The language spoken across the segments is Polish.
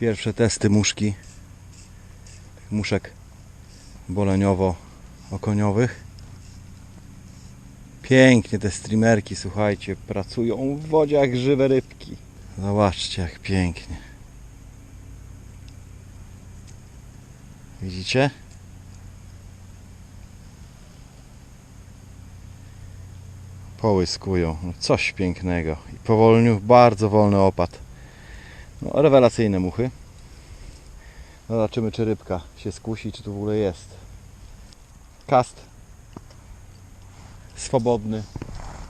Pierwsze testy muszki. Muszek boleniowo-okoniowych. Pięknie te streamerki, słuchajcie, pracują w wodzie jak żywe rybki. Zobaczcie jak pięknie. Widzicie? Połyskują. No coś pięknego. I powolniu, bardzo wolny opad. No, rewelacyjne muchy. Zobaczymy, czy rybka się skusi, czy tu w ogóle jest. Kast. Swobodny.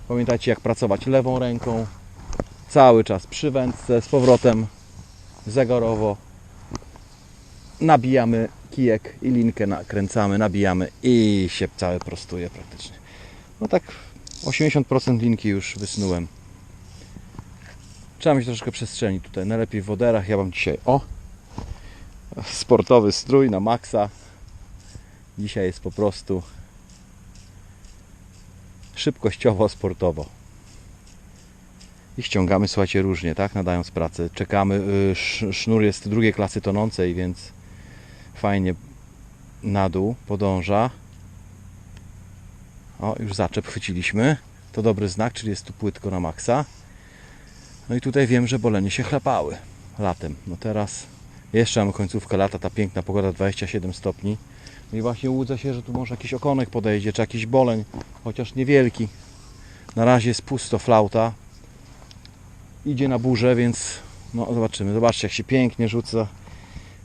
Pamiętajcie, jak pracować lewą ręką. Cały czas przy wędce, z powrotem zegorowo. Nabijamy kijek i linkę nakręcamy, nabijamy i się całe prostuje praktycznie. No tak 80% linki już wysnułem. Trzeba mieć troszkę przestrzeni tutaj. Najlepiej w woderach. Ja mam dzisiaj o sportowy strój na maksa. Dzisiaj jest po prostu szybkościowo, sportowo. I ściągamy, słuchajcie, różnie, tak? Nadając pracę. Czekamy. y, sz- Sznur jest drugiej klasy tonącej, więc fajnie na dół podąża. O, już zaczep chwyciliśmy. To dobry znak, czyli jest tu płytko na maksa. No i tutaj wiem, że bolenie się chlapały latem. No teraz jeszcze mamy końcówkę lata, ta piękna pogoda 27 stopni. No i właśnie łudzę się, że tu może jakiś okonek podejdzie, czy jakiś boleń, chociaż niewielki. Na razie jest pusto flauta. Idzie na burzę, więc no zobaczymy. Zobaczcie jak się pięknie rzuca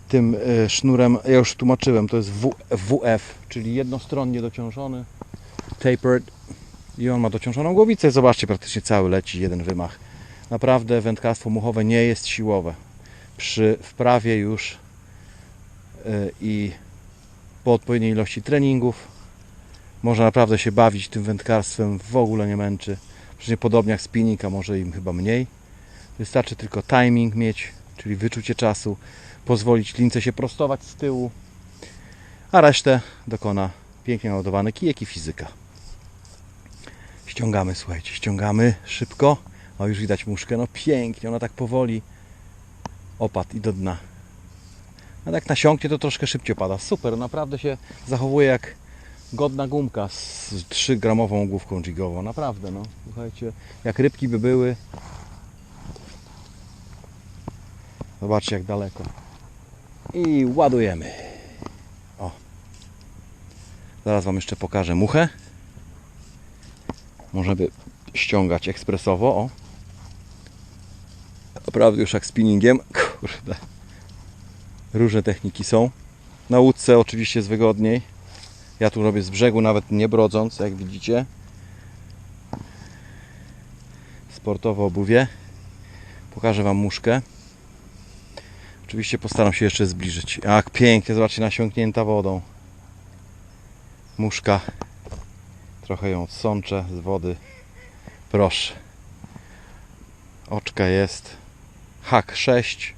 tym e, sznurem. Ja już tłumaczyłem, to jest WF, czyli jednostronnie dociążony tapered i on ma dociążoną głowicę. Zobaczcie, praktycznie cały leci, jeden wymach. Naprawdę wędkarstwo muchowe nie jest siłowe. Przy wprawie już y, i po odpowiedniej ilości treningów można naprawdę się bawić tym wędkarstwem, w ogóle nie męczy. Przecież podobnie jak spinning, a może im chyba mniej. Wystarczy tylko timing mieć, czyli wyczucie czasu, pozwolić lince się prostować z tyłu, a resztę dokona pięknie naładowany kijek i fizyka. Ściągamy, słuchajcie, ściągamy szybko. O, już widać muszkę, no pięknie, ona tak powoli opadł i do dna. A tak nasiąknie, to troszkę szybciej opada. Super, naprawdę się zachowuje jak godna gumka z 3-gramową główką jigową. Naprawdę, no. Słuchajcie, jak rybki by były. Zobaczcie, jak daleko. I ładujemy. O. Zaraz Wam jeszcze pokażę muchę. Możemy ściągać ekspresowo. O. Naprawdę już jak spinningiem. Kurde. Różne techniki są. Na łódce oczywiście jest wygodniej. Ja tu robię z brzegu, nawet nie brodząc, jak widzicie. Sportowe obuwie. Pokażę Wam muszkę. Oczywiście postaram się jeszcze zbliżyć. Jak pięknie, zobaczcie, nasiąknięta wodą. Muszka. Trochę ją odsączę z wody. Proszę. Oczka jest. Hak 6.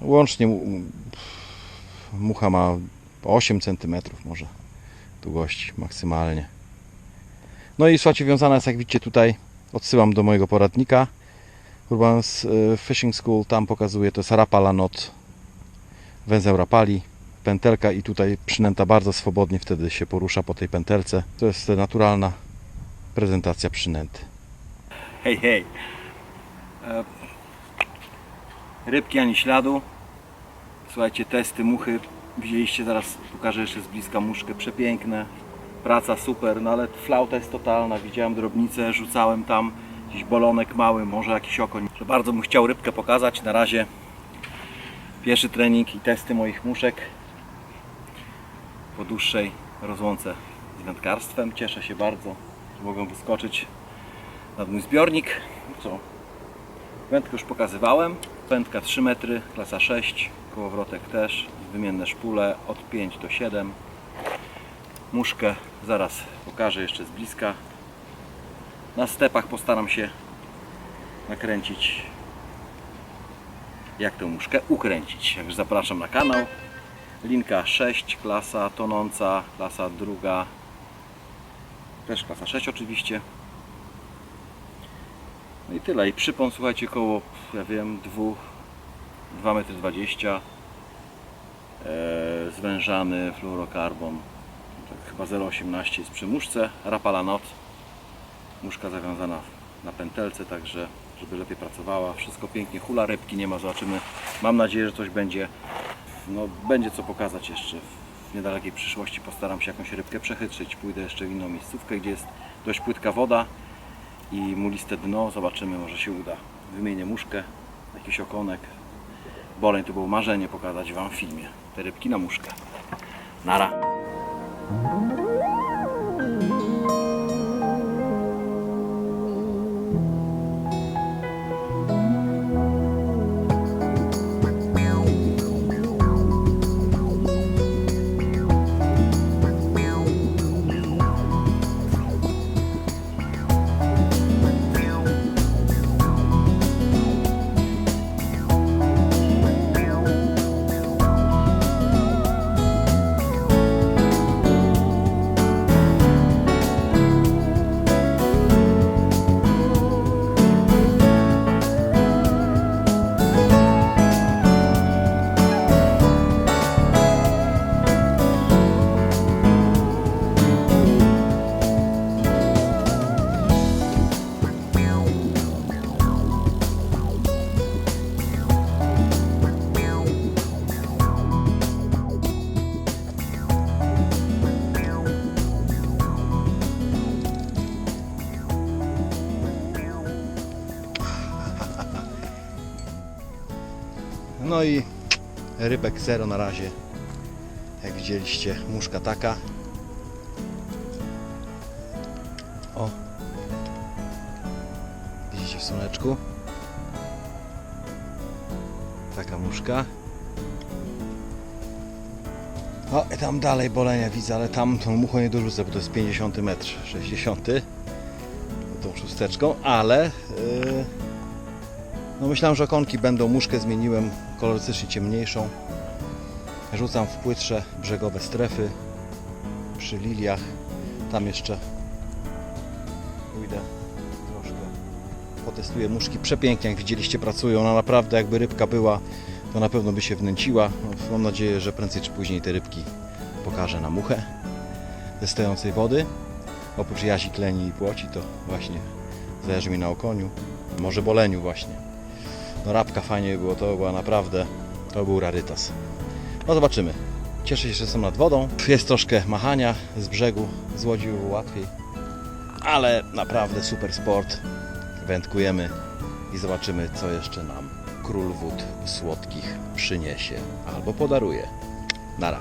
Łącznie mu- mucha ma 8 cm może długości maksymalnie. No i słuchajcie, wiązana jest jak widzicie tutaj, odsyłam do mojego poradnika Urban's y, Fishing School, tam pokazuje, to jest Rapala Not, węzeł Rapali, pętelka i tutaj przynęta bardzo swobodnie wtedy się porusza po tej pętelce. To jest naturalna prezentacja przynęty. Hej, hej. E, Rybki ani śladu. Słuchajcie, testy muchy. Widzieliście, zaraz pokażę jeszcze z bliska muszkę. Przepiękne. Praca super, no ale flauta jest totalna. Widziałem drobnicę, rzucałem tam jakiś bolonek mały, może jakiś okoń. Że Bardzo bym chciał rybkę pokazać. Na razie pierwszy trening i testy moich muszek po dłuższej rozłące z wędkarstwem. Cieszę się bardzo, że mogę wyskoczyć nad mój zbiornik. Co? Wędkę już pokazywałem. Wędka 3 metry, klasa 6, kołowrotek też, wymienne szpule od 5 do 7. Muszkę zaraz pokażę jeszcze z bliska. Na stepach postaram się nakręcić jak tę muszkę ukręcić. Także zapraszam na kanał. Linka 6, klasa tonąca, klasa druga, też klasa 6 oczywiście. No i tyle. I przypon, słuchajcie, koło, ja wiem, dwóch, 2,20 m. E, zwężany fluorokarbon. Tak, chyba 0,18 jest przy muszce. Rapala not. Muszka zawiązana na pętelce, także żeby lepiej pracowała. Wszystko pięknie, hula rybki nie ma, zobaczymy. Mam nadzieję, że coś będzie, no, będzie co pokazać jeszcze w niedalekiej przyszłości. Postaram się jakąś rybkę przechytrzyć. Pójdę jeszcze w inną miejscówkę, gdzie jest dość płytka woda i muliste dno. Zobaczymy, może się uda. Wymienię muszkę, jakiś okonek. Boleń to było marzenie pokazać Wam w filmie. Te rybki na muszkę. Nara. No i rybek zero na razie. Jak widzieliście, muszka taka. O. Widzicie w słoneczku? Taka muszka. O, tam dalej bolenia widzę, ale tam tą muchą nie dorzucę, bo to jest 50 metr, 60 tą szósteczką, ale yy, no myślałem, że okonki będą, muszkę zmieniłem kolorystycznie ciemniejszą. Rzucam w płytsze brzegowe strefy przy liliach. Tam jeszcze pójdę troszkę. Potestuję muszki. Przepięknie, jak widzieliście, pracują. Ona naprawdę, jakby rybka była, to na pewno by się wnęciła. No, mam nadzieję, że prędzej czy później te rybki pokażę na muchę ze stojącej wody. Oprócz jazi, kleni i płoci, to właśnie zależy mi na okoniu. Może boleniu właśnie. No rabka fajnie było, to była naprawdę, to był rarytas. No zobaczymy. Cieszę się, że jestem nad wodą. Jest troszkę machania z brzegu, z łodzi było łatwiej. Ale naprawdę super sport. Wędkujemy i zobaczymy, co jeszcze nam król wód słodkich przyniesie albo podaruje. Nara.